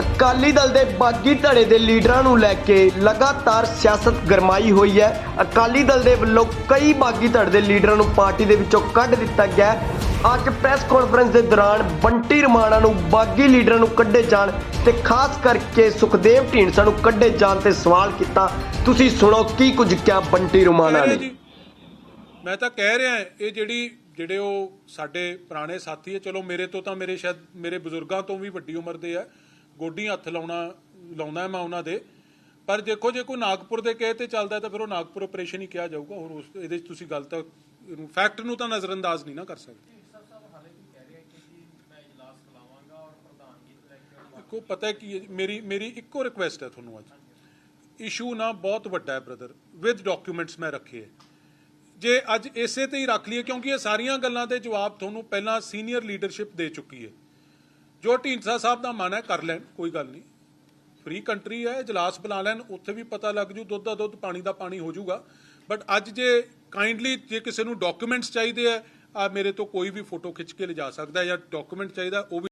ਅਕਾਲੀ ਦਲ ਦੇ ਬਾਗੀ ਧੜੇ ਦੇ ਲੀਡਰਾਂ ਨੂੰ ਲੈ ਕੇ ਲਗਾਤਾਰ ਸਿਆਸਤ ਗਰਮਾਈ ਹੋਈ ਹੈ। ਅਕਾਲੀ ਦਲ ਦੇ ਵੱਲੋਂ ਕਈ ਬਾਗੀ ਧੜੇ ਦੇ ਲੀਡਰਾਂ ਨੂੰ ਪਾਰਟੀ ਦੇ ਵਿੱਚੋਂ ਕੱਢ ਦਿੱਤਾ ਗਿਆ ਅੱਜ ਪ੍ਰੈਸ ਕਾਨਫਰੰਸ ਦੇ ਦੌਰਾਨ ਬੰਟੀ ਰਮਾਣਾ ਨੂੰ ਬਾਗੀ ਲੀਡਰਾਂ ਨੂੰ ਕੱਢੇ ਜਾਣ ਤੇ ਖਾਸ ਕਰਕੇ ਸੁਖਦੇਵ ਢੀਂਡਸਾ ਨੂੰ ਕੱਢੇ ਜਾਣ ਤੇ ਸਵਾਲ ਕੀਤਾ। ਤੁਸੀਂ ਸੁਣੋ ਕੀ ਕੁਝ ਕਿਹਾ ਬੰਟੀ ਰਮਾਣਾ ਨੇ। ਮੈਂ ਤਾਂ ਕਹਿ ਰਿਹਾ ਇਹ ਜਿਹੜੀ ਜਿਹੜੇ ਉਹ ਸਾਡੇ ਪੁਰਾਣੇ ਸਾਥੀ ਹੈ, ਚਲੋ ਮੇਰੇ ਤੋਂ ਤਾਂ ਮੇਰੇ ਸ਼ਾਇਦ ਮੇਰੇ ਬਜ਼ੁਰਗਾਂ ਤੋਂ ਵੀ ਵੱਡੀ ਉਮਰ ਦੇ ਆ। ਗੋਡੀ ਹੱਥ ਲਾਉਣਾ ਲਾਉਣਾ ਮੈਂ ਉਹਨਾਂ ਦੇ। ਪਰ ਦੇਖੋ ਜੇ ਕੋਈ ਨਾਗਪੁਰ ਦੇ ਕਹੇ ਤੇ ਚੱਲਦਾ ਤਾਂ ਫਿਰ ਉਹ ਨਾਗਪੁਰ ਆਪਰੇਸ਼ਨ ਹੀ ਕਿਹਾ ਜਾਊਗਾ। ਹੋਰ ਉਸ ਇਹਦੇ ਤੁਸੀਂ ਗੱਲ ਤਾਂ ਫੈਕਟ ਨੂੰ ਤਾਂ ਨਜ਼ਰਅੰਦਾਜ਼ ਨਹੀਂ ਨਾ ਕਰ ਸਕਦੇ। ਦੇਖੋ ਪਤਾ ਕੀ ਮੇਰੀ ਮੇਰੀ ਇੱਕੋ ਰਿਕੁਐਸਟ ਹੈ ਤੁਹਾਨੂੰ ਅੱਜ। ਇਸ਼ੂ ਨਾ ਬਹੁਤ ਵੱਡਾ ਹੈ ਬ੍ਰਦਰ ਵਿਦ ਡਾਕੂਮੈਂਟਸ ਮੈਂ ਰੱਖੇ ਜੇ ਅੱਜ ਇਸੇ ਤੇ ਹੀ ਰੱਖ ਲਈਏ ਕਿਉਂਕਿ ਇਹ ਸਾਰੀਆਂ ਗੱਲਾਂ ਦੇ ਜਵਾਬ ਤੁਹਾਨੂੰ ਪਹਿਲਾਂ ਸੀਨੀਅਰ ਲੀਡਰਸ਼ਿਪ ਦੇ ਚੁੱਕੀ ਹੈ। ਜੋ ਢੀਂਡਸਾ ਸਾਹਿਬ ਦਾ ਮਨ ਹੈ, ਕਰ ਲੈਣ, ਕੋਈ ਗੱਲ ਨਹੀਂ। ਫ੍ਰੀ ਕੰਟਰੀ ਹੈ, ਇਜਲਾਸ ਬੁਲਾ ਲੈਣ, ਉੱਥੇ ਵੀ ਪਤਾ ਲੱਗ ਜੂ, ਦੁੱਧ ਦਾ ਦੁੱਧ, ਪਾਣੀ ਦਾ ਪਾਣੀ ਹੋ ਜਾਊਗਾ ਬਟ ਅੱਜ ਜੇ ਕਾਈਂਡਲੀ ਜੇ ਕਿਸੇ ਨੂੰ ਡਾਕੂਮੈਂਟਸ ਚਾਹੀਦੇ ਆ ਆ ਮੇਰੇ ਤੋਂ ਕੋਈ ਵੀ ਫੋਟੋ ਖਿੱਚ ਕੇ ਲਿਜਾ ਸਕਦਾ ਜਾਂ ਡਾਕੂਮੈਂਟ ਚਾਹੀਦਾ, ਉਹ ਵੀ